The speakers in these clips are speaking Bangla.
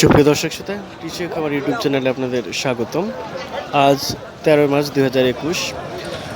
সুপ্রিয় দর্শক শ্রোতা কৃষি খাবার ইউটিউব চ্যানেলে আপনাদের স্বাগতম। আজ তেরোই মার্চ দুই হাজার একুশ।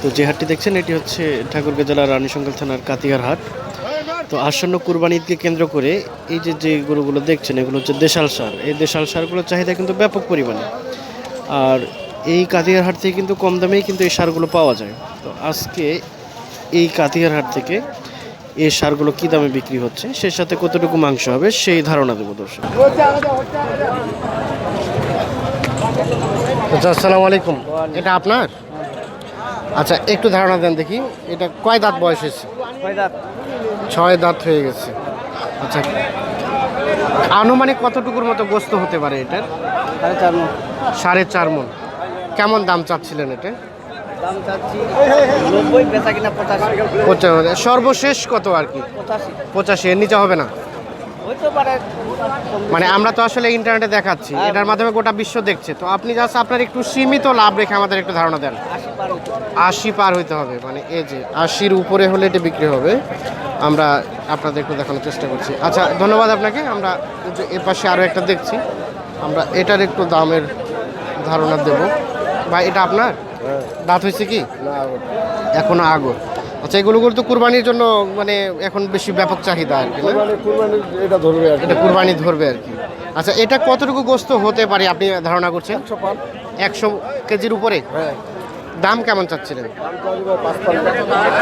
তো যে হাটটি দেখছেন, এটি হচ্ছে ঠাকুরগাঁ জেলার রানীশঙ্কল থানার কাতিয়ার হাট। তো আসন্ন কুরবানি ঈদকে কেন্দ্র করে এই যে যে গরুগুলো দেখছেন, এগুলো হচ্ছে দেশাল সার। এই দেশাল সারগুলোর চাহিদা কিন্তু ব্যাপক পরিমাণে। আর এই কাতিয়ার হাট থেকে কিন্তু কম দামেই কিন্তু এই সারগুলো পাওয়া যায়। তো আজকে এই কাতিয়ার হাট থেকে এই সারগুলো কী দামে বিক্রি হচ্ছে? সে সাথে কতটুকু মাংস হবে? সেই ধারণা দেবো দর্শক। আচ্ছা আসসালামু আলাইকুম। এটা আপনার? আচ্ছা একটু ধারণা দেন দেখি। এটা কয় দাঁত বয়স হয়েছে? ছয় দাঁত হয়ে গেছে। আচ্ছা আনুমানিক কতটুকুর মতো গোস্ত হতে পারে এটার? সাড়ে চার মন। সাড়ে চার মন। কেমন দাম চাচ্ছিলেন এটা? দাম চাচ্ছি নব্বই বেচা কিনা পঁচাশি। পঁচাশি। সর্বশেষ কত আর কি? পঁচাশি। পঁচাশি এর নিচে হবে না? মানে আমরা তো আসলে ইন্টারনেটে দেখাচ্ছি। এটার মাধ্যমে গোটা বিশ্ব দেখছে। তো আপনি জাস্ট আপনার একটু সীমিত লাভ রেখে আমাদের একটু ধারণা দেন। আশি পার হইতে হবে। মানে এই যে আশির উপরে হলে এটা বিক্রি হবে। আমরা আপনাদের একটু দেখানোর চেষ্টা করছি। আচ্ছা ধন্যবাদ আপনাকে। আমরা এ পাশে আরও একটা দেখছি। আমরা এটার একটু দামের ধারণা দেব। ভাই এটা আপনার? দাঁত হয়েছে কি? এখনও আগর। আচ্ছা এগুলো তো কুরবানির জন্য মানে এখন বেশি ব্যাপক চাহিদা আর কি এটা ধরবে এটা কুরবানি ধরবে আর কি। আচ্ছা এটা কতটুকু গোস্ত হতে পারে আপনি ধারণা করছেন? একশো একশো কেজির উপরে? হ্যাঁ। দাম কেমন চাচ্ছিলেন?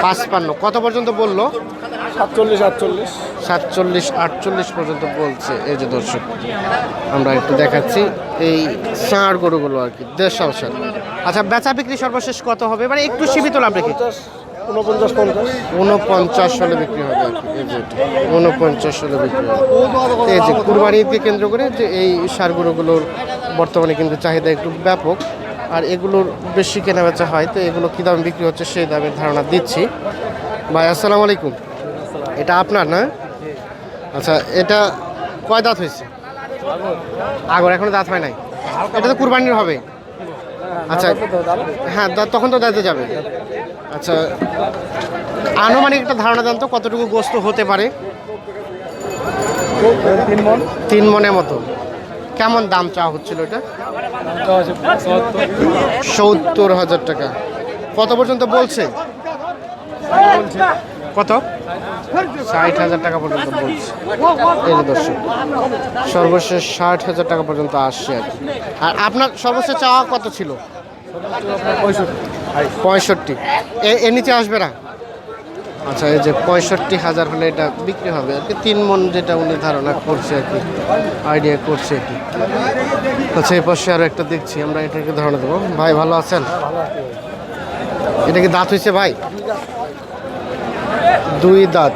পাঁচপান্ন। কত পর্যন্ত বলল? সাতচল্লিশ, আটচল্লিশ সাতচল্লিশ আটচল্লিশ পর্যন্ত বলছে। এই যে দর্শক, আমরা একটু দেখাচ্ছি এই ষাঁড় গরুগুলো আর কি দেড়শাল সার আচ্ছা বেচা বিক্রি সর্বশেষ কত হবে? মানে একটু সীমিত লাভ রেখে। পঞ্চাশ উনপঞ্চাশ পঞ্চাশ হলে বিক্রি হবে আর কি হলে বিক্রি যে কেন্দ্র করে যে এই সার গরুগুলোর বর্তমানে কিন্তু চাহিদা একটু ব্যাপক। আর এগুলোর বেশি কেনা বেচা হয়, তো এগুলো কী দামে বিক্রি হচ্ছে সেই দামের ধারণা দিচ্ছি। ভাই, আসসালামু আলাইকুম। এটা আপনার না? আচ্ছা এটা কয় দাঁত হয়েছে? আগর, এখনও দাঁত হয় নাই? এটা তো কুরবানির হবে। আচ্ছা হ্যাঁ তখন তো দাঁতে যাবে। আচ্ছা আনুমানিক একটা ধারণা দেন তো, কতটুকু গোস্ত হতে পারে? তিন মনের মতো। কেমন দাম চাওয়া হচ্ছিল এটা? সত্তর হাজার টাকা। কত পর্যন্ত বলছে? কত? ষাট হাজার টাকা পর্যন্ত বলছে। এই যে দর্শক, সর্বশেষ ষাট হাজার টাকা পর্যন্ত আসছে আর। আর আপনার সর্বশেষ চাওয়া কত ছিল? পঁয়ষট্টি। এ- নিচে আসবে না? আচ্ছা এই যে পঁয়ষট্টি হাজার হলে এটা বিক্রি হবে। আর কি তিন মন যেটা উনি ধারণা করছে আর কি আইডিয়া করছে আর কি। আচ্ছা এই পাশে আরও একটা দেখছি আমরা এটাকে ধারণা দেবো। ভাই ভালো আছেন? এটা কি দাঁত হয়েছে ভাই? দুই দাঁত।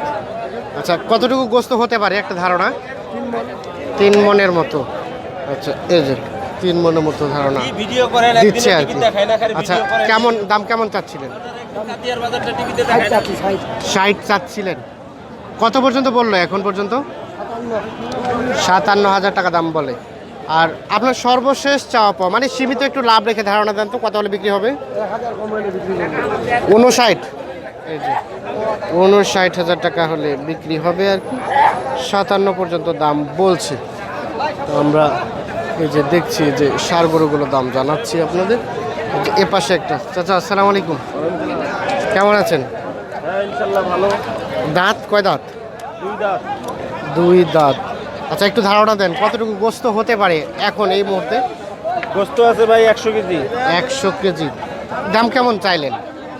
আচ্ছা কতটুকু গোস্ত হতে পারে একটা ধারণা? তিন মনের মতো। আচ্ছা এই যে তিন মনের মতো ধারণা। দিচ্ছে আর কি। আচ্ছা কেমন দাম কেমন চাচ্ছিলেন? ষাট চাচ্ছিলেন। কত পর্যন্ত বলল এখন পর্যন্ত? সাতান্ন হাজার টাকা দাম বলে। আর আপনার সর্বশেষ চাওয়া পাওয়া মানে সীমিত একটু লাভ রেখে ধারণা দেন তো কত হলে বিক্রি হবে? উনষাট। এই যে উনষাট হাজার টাকা হলে বিক্রি হবে আর কি। সাতান্ন পর্যন্ত দাম বলছে। তো আমরা এই যে দেখছি যে সার গরুগুলো দাম জানাচ্ছি আপনাদের। এ পাশে একটা চাচা আসসালামু আলাইকুম। কেমন আছেন? হ্যাঁ ভালো। দাঁত কয় দাঁত? দুই দাঁত। দুই দাঁত। আচ্ছা একটু ধারণা দেন কতটুকু গোস্ত হতে পারে এখন এই মুহূর্তে? গোস্ত আছে ভাই একশো কেজি। একশো কেজি। দাম কেমন চাইলেন?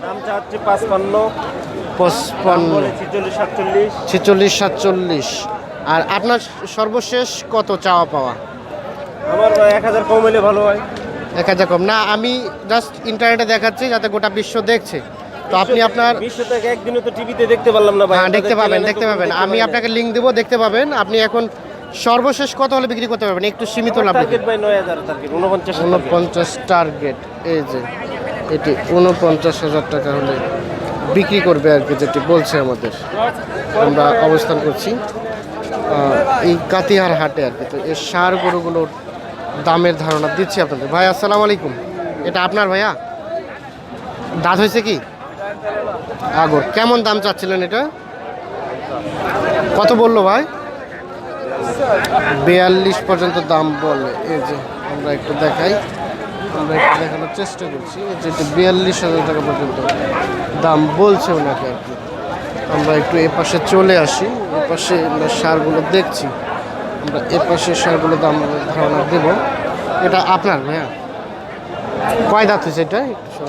দাম চাচ্ছে পাঁচ পান্ন পঁচপান্ন ছিচল্লিশ সাতচল্লিশ। ছেচল্লিশ সাতচল্লিশ। আর আপনার সর্বশেষ কত চাওয়া পাওয়া? আমার এক হাজার কম হলে ভালো হয়। এক হাজার কম। না আমি জাস্ট ইন্টারনেটে দেখাচ্ছি যাতে গোটা বিশ্ব দেখছে। তো আপনি আপনার বিশ্ব থেকে একদিনও তো টিভিতে দেখতে পারলাম না ভাই। হ্যাঁ দেখতে পাবেন দেখতে পাবেন। আমি আপনাকে লিঙ্ক দেবো দেখতে পাবেন। আপনি এখন সর্বশেষ কত হলে বিক্রি করতে পারবেন? একটু সীমিত লাভ টার্গেট ভাই নয় হাজার টার্গেট উনপঞ্চাশ উনপঞ্চাশ টার্গেট এই যে এটি উনপঞ্চাশ হাজার টাকা হলে বিক্রি করবে আর কি যেটি বলছে আমাদের। আমরা অবস্থান করছি এই কাতিহার হাটে আর কি। তো এই সার গরুগুলোর দামের ধারণা দিচ্ছি আপনাদের। ভাই আসসালামু আলাইকুম। এটা আপনার ভাইয়া? দাঁত হয়েছে কি? আগর। কেমন দাম চাচ্ছিলেন এটা? কত বলল ভাই? বিয়াল্লিশ পর্যন্ত দাম বলে। এই যে, আমরা একটু দেখাই। আমরা একটু দেখানোর চেষ্টা করছি। যে বিয়াল্লিশ হাজার টাকা পর্যন্ত দাম বলছে ওনাকে আর কি। আমরা একটু এ পাশে চলে আসি। এ পাশে আমরা সারগুলো দেখছি। আমরা এ পাশে সারগুলো দাম ধারণা দেব। এটা আপনার ভাইয়া? কয় দাঁত হয়েছে এটা?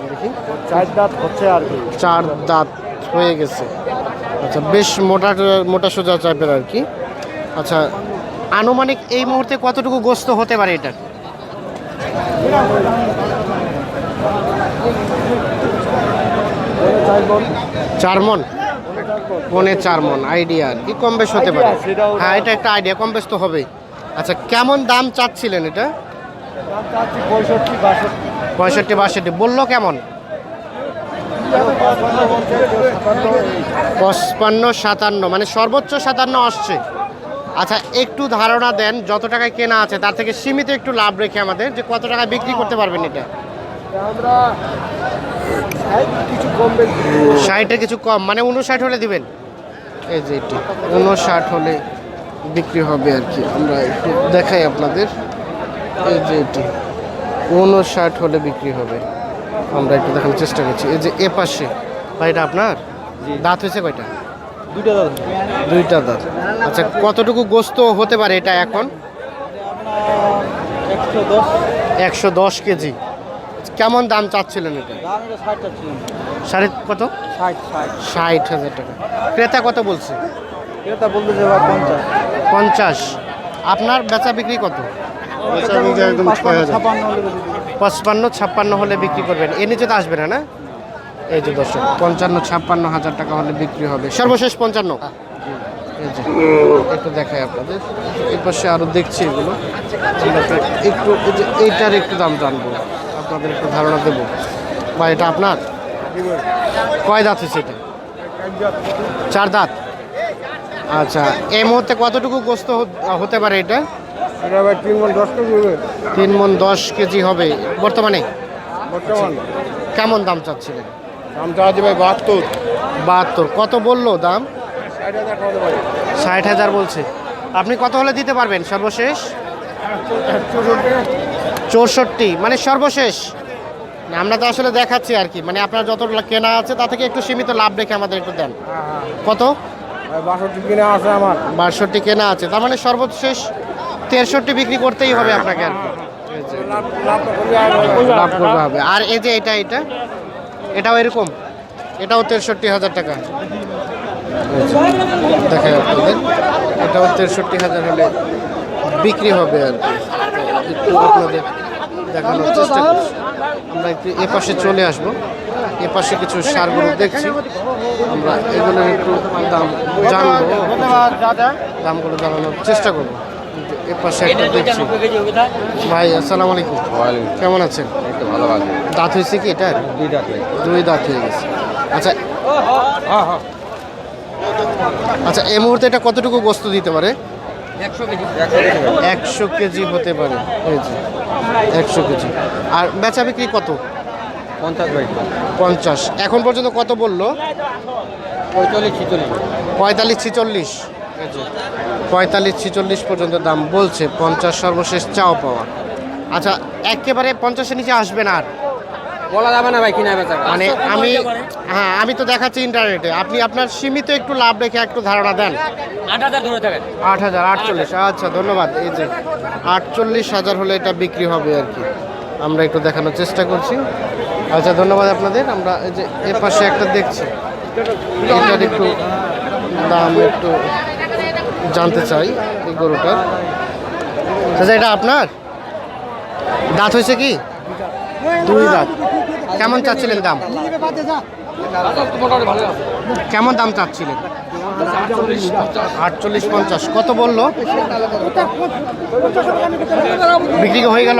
দেখি। চার দাঁত হচ্ছে আর কি। চার দাঁত হয়ে গেছে। আচ্ছা বেশ মোটা মোটা সোজা টাইপের আর কি। আচ্ছা আনুমানিক এই মুহূর্তে কতটুকু গোস্ত হতে পারে এটা? চার মন? পনে চার মন আইডিয়া আর কি। কম বেশ হতে পারে। হ্যাঁ এটা একটা আইডিয়া কম বেশ তো হবে আচ্ছা কেমন দাম চাচ্ছিলেন এটা? পঁয়ষট্টি, বাষট্টি। বলল কেমন? পঁচপান্ন, সাতান্ন। মানে সর্বোচ্চ সাতান্ন আসছে। আচ্ছা একটু ধারণা দেন, যত টাকায় কেনা আছে, তার থেকে সীমিত একটু লাভ রেখে আমাদের, যে কত টাকা বিক্রি করতে পারবেন এটা? কিছু কম ষাটের কিছু কম মানে উনষাট হলে দিবেন? এই যে এটি উনষাট হলে বিক্রি হবে আর কি। আমরা একটু দেখাই আপনাদের। এই যে এটি উনষাট হলে বিক্রি হবে। আমরা একটু দেখানোর চেষ্টা করছি। এই যে এ পাশে ভাই এটা আপনার দাঁত হয়েছে কয়টা? দুইটা দাঁত। দুইটা দাঁত। আচ্ছা কতটুকু গোস্ত হতে পারে এটা এখন? একশো দশ। কেজি। কেমন দাম চাচ্ছিলেন এটা? সাড়ে কত? ষাট হাজার টাকা। ক্রেতা কত বলছে? ক্রেতা বলতে পঞ্চাশ। পঞ্চাশ। আপনার বেচা বিক্রি কত? একদম ছয় হাজার। বেশি দিবো। পঁচপান্ন ছাপ্পান্ন হলে বিক্রি করবেন। এর নিচে তো আসবে না না? এই যে দর্শক পঞ্চান্ন ছাপ্পান্ন হাজার টাকা হলে বিক্রি হবে। সর্বশেষ পঞ্চান্ন। এই যে একটু দেখাই আপনাদের। এই পাশে আরও দেখছি এগুলো। একটু- এইটার একটু দাম জানব। আপনাদের একটু ধারণা দেবো। বা এটা আপনার? কয় দাঁত হয়েছে এটা? চার দাঁত? আচ্ছা এই মুহূর্তে কতটুকু গোস্ত হত- হতে পারে এটা? এটা ভাই তিন মন দশ কেজি হবে। তিন মন দশ কেজি হবে। বর্তমানে? বর্তমান। কেমন দাম চাচ্ছিলেন? দাম আছে ভাই বাহাত্তর। বাহাত্তর। কত বলল দাম? ষাট হাজার বলছে। আপনি কত হলে দিতে পারবেন সর্বশেষ? চৌষট্টি। মানে সর্বশেষ? আমরা তো আসলে দেখাচ্ছি আর কি। মানে আপনার যত কেনা আছে তা থেকে একটু সীমিত লাভ রেখে আমাদের একটু দেন। কত? বাষট্টি কিনে আছে আমার। বাষট্টি কেনা আছে। তার মানে সর্বশেষ তেষট্টি বিক্রি করতেই হবে আপনাকে আর লাভ করতে হবে। আর এই যে এটা এটা এটাও এরকম? এটাও তেষট্টি হাজার টাকা। দেখা আপনাদের এটাও তেষট্টি হাজার হলে বিক্রি হবে আর একটু আপনাদের দেখানোর চেষ্টা করছি। আমরা একটু এ পাশে চলে আসব। এ পাশে কিছু সারগুলো দেখছি। আমরা এগুলোর একটু দাম জানব। দামগুলো জানানোর চেষ্টা করব। কিন্তু এ পাশে একটা দেখছি। ভাই আসসালামু আলাইকুম। কেমন আছেন? একটু ভালো আছে। দাঁত হয়েছে কি এটা দুই দাঁত দুই দাঁত হয়ে গেছে। আচ্ছা আচ্ছা এই মুহূর্তে এটা কতটুকু গোস্ত দিতে পারে? একশো কেজি। হতে পারে। একশো কেজি আর বেচা বিক্রি কত? পঞ্চাশ পঞ্চাশ। এখন পর্যন্ত কত বলল? পঁয়তাল্লিশ ছিচল্লিশ। পঁয়তাল্লিশ ছিচল্লিশ। পঁয়তাল্লিশ ছিচল্লিশ পর্যন্ত দাম বলছে পঞ্চাশ সর্বশেষ চাও পাওয়া। আচ্ছা একেবারে পঞ্চাশের নিচে আসবে না আর? বলা যাবে না ভাই কিনা বেচা মানে আমি হ্যাঁ আমি তো দেখাচ্ছি ইন্টারনেটে। আপনি আপনার সীমিত একটু লাভ রেখে একটু ধারণা দেন। আট হাজার ধরে থাকেন। আট হাজার আটচল্লিশ। আচ্ছা ধন্যবাদ। এই যে আটচল্লিশ হাজার হলে এটা বিক্রি হবে আর কি। আমরা একটু দেখানোর চেষ্টা করছি। আচ্ছা ধন্যবাদ আপনাদের। আমরা এই যে এ পাশে একটা দেখছি। এটার একটু দাম একটু জানতে চাই এই গরুটার। আচ্ছা এটা আপনার? দাঁত হয়েছে কি? দুই দাঁত। কেমন চাচ্ছিলেন দাম? কেমন দাম চাচ্ছিলেন? আটচল্লিশ পঞ্চাশ। কত বলল? বিক্রি হয়ে গেল?